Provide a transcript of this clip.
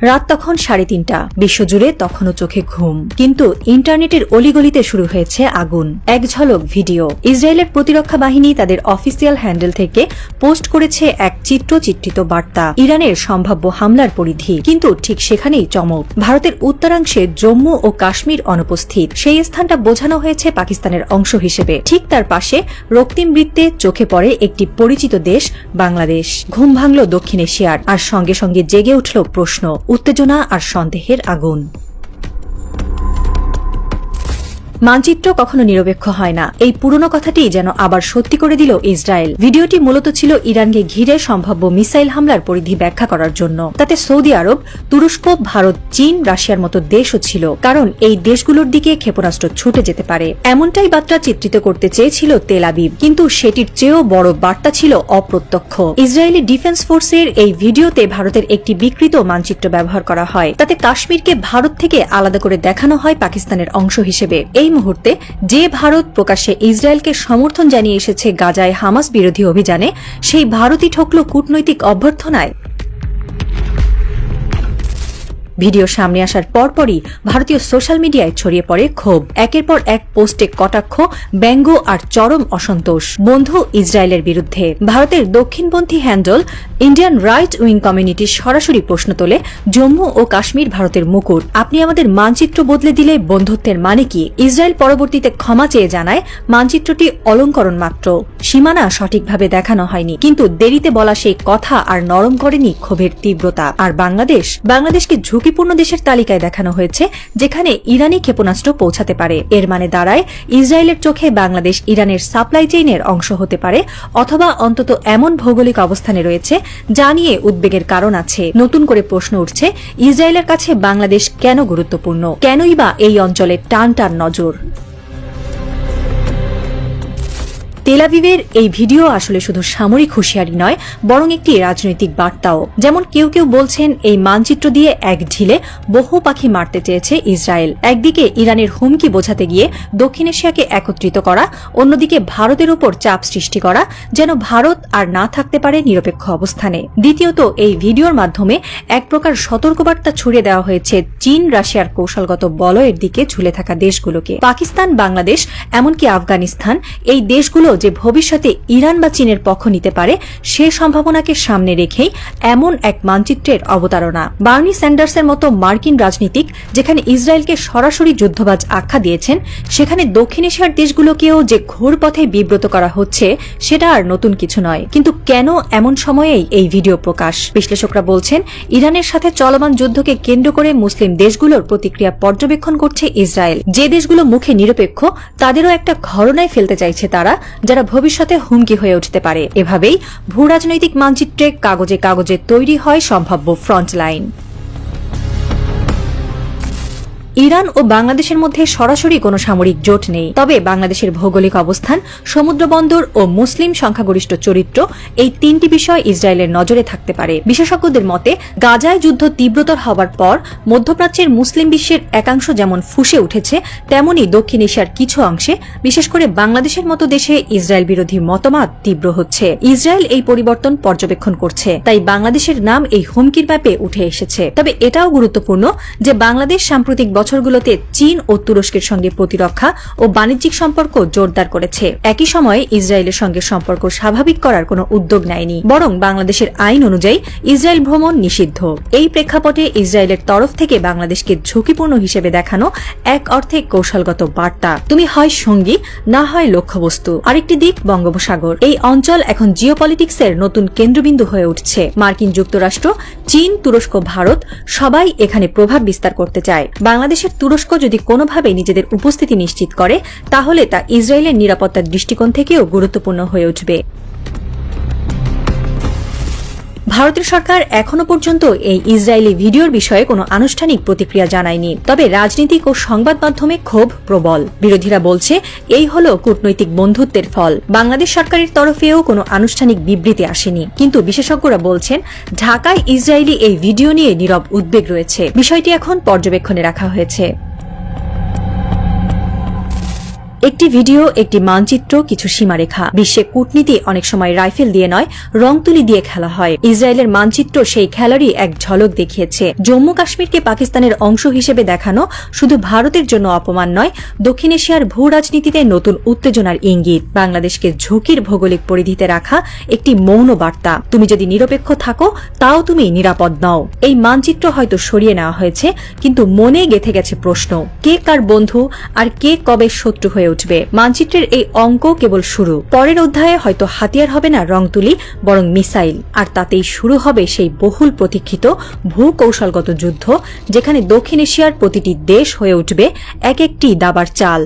রাত তখন সাড়ে তিনটা। বিশ্বজুড়ে তখনও চোখে ঘুম। কিন্তু ইন্টারনেটের অলিগলিতে শুরু হয়েছে আগুন। এক ঝলক ভিডিও। ইসরায়েলের প্রতিরক্ষা বাহিনী তাদের অফিসিয়াল হ্যান্ডেল থেকে পোস্ট করেছে এক চিত্রচিত্রিত বার্তা। ইরানের সম্ভাব্য হামলার পরিধি। কিন্তু ঠিক সেখানেই চমক। ভারতের উত্তরাংশে জম্মু ও কাশ্মীর অনুপস্থিত। সেই স্থানটা বোঝানো হয়েছে পাকিস্তানের অংশ হিসেবে। ঠিক তার পাশে রক্তিম বৃত্তে চোখে পড়ে একটি পরিচিত দেশ, বাংলাদেশ। ঘুম ভাঙল দক্ষিণ এশিয়ার। আর সঙ্গে সঙ্গে জেগে উঠল প্রশ্ন। উত্তেজনা আর সন্দেহের আগুন। মানচিত্র কখনো নিরপেক্ষ হয় না। এই পুরনো কথাটি যেন আবার সত্যি করে দিল ইসরায়েল। ভিডিওটি মূলত ছিল ইরানকে ঘিরে সম্ভাব্য মিসাইল হামলার পরিধি ব্যাখ্যা করার জন্য। তাতে সৌদি আরব, তুরস্ক, ভারত, চীন, রাশিয়ার মতো দেশও ছিল। কারণ এই দেশগুলোর দিকে ক্ষেপণাস্ত্র ছুটে যেতে পারে। এমনটাই বার্তা চিত্রিত করতে চেয়েছিল তেল আবিব। কিন্তু সেটির চেয়েও বড় বার্তা ছিল অপ্রত্যক্ষ। ইসরায়েলি ডিফেন্স ফোর্সের এই ভিডিওতে ভারতের একটি বিকৃত মানচিত্র ব্যবহার করা হয়। তাতে কাশ্মীরকে ভারত থেকে আলাদা করে দেখানো হয় পাকিস্তানের অংশ হিসেবে। এই মুহূর্তে যে ভারত প্রকাশ্যে ইসরায়েলকে সমর্থন জানিয়ে এসেছে গাজায় হামাস বিরোধী অভিযানে, সেই ভারতই ঠকল কূটনৈতিক অভ্যর্থনায়। ভিডিও সামনে আসার পরপরই ভারতীয় সোশ্যাল মিডিয়ায় ছড়িয়ে পড়ে ক্ষোভ। একের পর এক পোস্টে কটাক্ষ, ব্যঙ্গ আর চরম অসন্তোষ বন্ধু ইসরায়েলের বিরুদ্ধে। ভারতের দক্ষিণপন্থী handle Indian right wing community সরাসরি প্রশ্ন তোলে, জম্মু ও কাশ্মীর ভারতের মুকুট। আপনি আমাদের মানচিত্র বদলে দিলে বন্ধুত্বের মানে কি? ইসরায়েল পরবর্তীতে ক্ষমা চেয়ে জানায়, মানচিত্রটি অলঙ্করণ মাত্র। সীমানা সঠিকভাবে দেখানো হয়নি, কিন্তু দেরিতে বলা সেই কথা আর নরম করেনি ক্ষোভের তীব্রতা। আর বাংলাদেশ? বাংলাদেশকে ঝুঁকিপূর্ণ দেশের তালিকায় দেখানো হয়েছে, যেখানে ইরানি ক্ষেপণাস্ত্র পৌঁছাতে পারে। এর মানে দাঁড়ায়, ইসরায়েলের চোখে বাংলাদেশ ইরানের সাপ্লাই চেইনের অংশ হতে পারে, অথবা অন্তত এমন ভৌগোলিক অবস্থানে রয়েছে, যা নিয়ে উদ্বেগের কারণ আছে। নতুন করে প্রশ্ন উঠছে, ইসরায়েলের কাছে বাংলাদেশ কেন গুরুত্বপূর্ণ? কেনই বা এই অঞ্চলে টান টান নজর? তেলাবিবের এই ভিডিও আসলে শুধু সামরিক হুঁশিয়ারি নয়, বরং একটি রাজনৈতিক বার্তাও। যেমন কেউ কেউ বলছেন, এই মানচিত্র দিয়ে এক ঢিলে বহু পাখি মারতে চেয়েছে ইসরায়েল। একদিকে ইরানের হুমকি বোঝাতে গিয়ে দক্ষিণ এশিয়াকে একত্রিত করা, অন্যদিকে ভারতের উপর চাপ সৃষ্টি করা, যেন ভারত আর না থাকতে পারে নিরপেক্ষ অবস্থানে। দ্বিতীয়ত, এই ভিডিওর মাধ্যমে এক প্রকার সতর্কবার্তা ছড়িয়ে দেওয়া হয়েছে চীন, রাশিয়ার কৌশলগত বলয়ের দিকে ঝুলে থাকা দেশগুলোকে। পাকিস্তান, বাংলাদেশ, এমনকি আফগানিস্তান, এই দেশগুলো যে ভবিষ্যতে ইরান বা চীনের পক্ষ নিতে পারে, সে সম্ভাবনাকে সামনে রেখেই এমন এক মানচিত্রের অবতারণা। বার্নি স্যান্ডার্সের মতো মার্কিন রাজনীতিক যেখানে ইসরায়েলকে সরাসরি যুদ্ধবাজ আখ্যা দিয়েছেন, সেখানে দক্ষিণ এশিয়ার দেশগুলোকেও যে ঘোর পথে বিব্রত করা হচ্ছে, সেটা আর নতুন কিছু নয়। কিন্তু কেন এমন সময়েই এই ভিডিও প্রকাশ? বিশ্লেষকরা বলছেন, ইরানের সাথে চলমান যুদ্ধকে কেন্দ্র করে মুসলিম দেশগুলোর প্রতিক্রিয়া পর্যবেক্ষণ করছে ইসরায়েল। যে দেশগুলো মুখে নিরপেক্ষ, তাদেরও একটা ঘরনায় ফেলতে চাইছে তারা যারা ভবিষ্যতে হুমকি হয়ে উঠতে পারে। এভাবেই ভূ রাজনৈতিক মানচিত্রে কাগজে কাগজে তৈরি হয় সম্ভাব্য ফ্রন্ট লাইন ইরান ও বাংলাদেশের মধ্যে সরাসরি কোনো সামরিক জোট নেই। তবে বাংলাদেশের ভৌগোলিক অবস্থান, সমুদ্র বন্দর ও মুসলিম সংখ্যাগরিষ্ঠ চরিত্র এই তিনটি বিষয় ইসরায়েলের নজরে থাকতে পারে। বিশেষজ্ঞদের মতে, গাজায় যুদ্ধ তীব্রতর হওয়ার পর মধ্যপ্রাচ্যের মুসলিম বিশ্বের একাংশ যেমন ফুসে উঠেছে, তেমনি দক্ষিণ এশিয়ার কিছু অংশে, বিশেষ করে বাংলাদেশের মতো দেশে ইসরায়েল বিরোধী মতবাদ তীব্র হচ্ছে। ইসরায়েল এই পরিবর্তন পর্যবেক্ষণ করছে, তাই বাংলাদেশের নাম এই হুমকির ম্যাপে উঠে এসেছে। তবে এটাও গুরুত্বপূর্ণ যে বাংলাদেশ সাম্প্রতিক বছরগুলোতে চীন ও তুরস্কের সঙ্গে প্রতিরক্ষা ও বাণিজ্যিক সম্পর্ক জোরদার করেছে। একই সময়ে ইসরায়েলের সঙ্গে সম্পর্ক স্বাভাবিক করার কোনো উদ্যোগ নেয়নি, বরং বাংলাদেশের আইন অনুযায়ী ইসরায়েল ভ্রমণ নিষিদ্ধ। এই প্রেক্ষাপটে ইসরায়েলের তরফ থেকে বাংলাদেশকে ঝুঁকিপূর্ণ হিসেবে দেখানো এক অর্থে কৌশলগত বার্তা। তুমি হয় সঙ্গী, না হয় লক্ষ্যবস্তু। আরেকটি দিক, বঙ্গোপসাগর। এই অঞ্চল এখন জিওপলিটিক্সের নতুন কেন্দ্রবিন্দু হয়ে উঠছে। মার্কিন যুক্তরাষ্ট্র, চীন, তুরস্ক, ভারত সবাই এখানে প্রভাব বিস্তার করতে চায়। বাংলাদেশের তুরস্ক যদি কোনোভাবে নিজেদের উপস্থিতি নিশ্চিত করে, তাহলে তা ইসরায়েলের নিরাপত্তার দৃষ্টিকোণ থেকেও গুরুত্বপূর্ণ হয়ে উঠবে। ভারতের সরকার এখনও পর্যন্ত এই ইসরায়েলি ভিডিওর বিষয়ে কোনো আনুষ্ঠানিক প্রতিক্রিয়া জানায়নি। তবে রাজনীতিক ও সংবাদ মাধ্যমে ক্ষোভ প্রবল। বিরোধীরা বলছে, এই হল কূটনৈতিক বন্ধুত্বের ফল। বাংলাদেশ সরকারের তরফেও কোনো আনুষ্ঠানিক বিবৃতি আসেনি। কিন্তু বিশেষজ্ঞরা বলছেন, ঢাকায় ইসরায়েলি এই ভিডিও নিয়ে নীরব উদ্বেগ রয়েছে। বিষয়টি এখন পর্যবেক্ষণে রাখা হয়েছে। একটি ভিডিও, একটি মানচিত্র, কিছু সীমারেখা। বিশ্বে কূটনীতি অনেক সময় রাইফেল দিয়ে নয় রং তুলি দিয়ে খেলা হয়। ইসরায়েলের মানচিত্র সেই খেলারই এক ঝলক দেখিয়েছে। জম্মু কাশ্মীরকে পাকিস্তানের অংশ হিসেবে দেখানো শুধু ভারতের জন্য অপমান নয়, দক্ষিণ এশিয়ার ভূ রাজনীতিতে নতুন উত্তেজনার ইঙ্গিত। বাংলাদেশকে ঝুঁকির ভৌগোলিক পরিধিতে রাখা একটি মৌন বার্তা। তুমি যদি নিরপেক্ষ থাকো, তাও তুমি নিরাপদ নও। এই মানচিত্র হয়তো সরিয়ে নেওয়া হয়েছে, কিন্তু মনে গেথে গেছে প্রশ্ন, কে কার বন্ধু আর কে কবে শত্রু হয়ে উঠবে। মানচিত্রের এই অঙ্ক কেবল শুরু। পরের অধ্যায়ে হয়তো হাতিয়ার হবে না রং তুলি বরং মিসাইল। আর তাতেই শুরু হবে সেই বহুল প্রতীক্ষিত ভূ কৌশলগত যুদ্ধ, যেখানে দক্ষিণ এশিয়ার প্রতিটি দেশ হয়ে উঠবে এক একটি দাবার চাল।